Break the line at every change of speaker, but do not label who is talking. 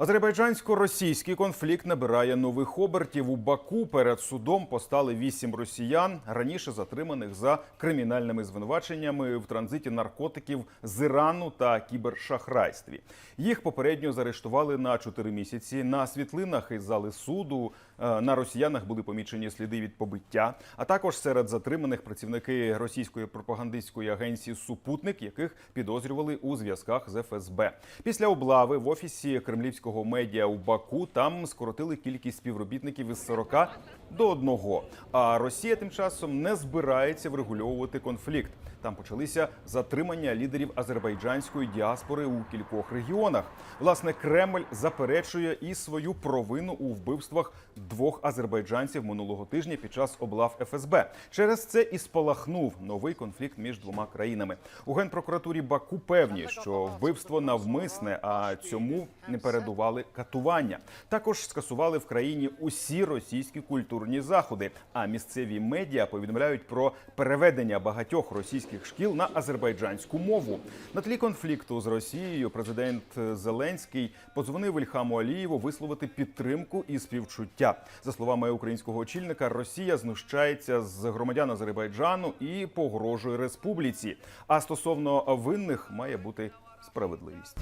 Азербайджансько-російський конфлікт набирає нових обертів. У Баку перед судом постали вісім росіян, раніше затриманих за кримінальними звинуваченнями в транзиті наркотиків з Ірану та кібершахрайстві. Їх попередньо заарештували на чотири місяці. На світлинах із зали суду е, на росіянах були помічені сліди від побиття. А також серед затриманих працівники російської пропагандистської агенції Супутник, яких підозрювали у зв'язках з ФСБ. Після облави в офісі кремлівського медіа у Баку там скоротили кількість співробітників із 40 до одного. А Росія тим часом не збирається врегульовувати конфлікт. Там почалися затримання лідерів азербайджанської діаспори у кількох регіонах. Власне, Кремль заперечує і свою провину у вбивствах двох азербайджанців минулого тижня під час облав ФСБ. Через це і спалахнув новий конфлікт між двома країнами. У генпрокуратурі Баку певні, що вбивство навмисне, а цьому не передували катування. Також скасували в країні усі російські культурні заходи. А місцеві медіа повідомляють про переведення багатьох російських шкіл на азербайджанську мову. На тлі конфлікту з Росією президент Зеленський подзвонив Ільхаму Алієву висловити підтримку і співчуття. За словами українського очільника, Росія знущається з громадян Азербайджану і погрожує республіці. А стосовно винних має бути справедливість.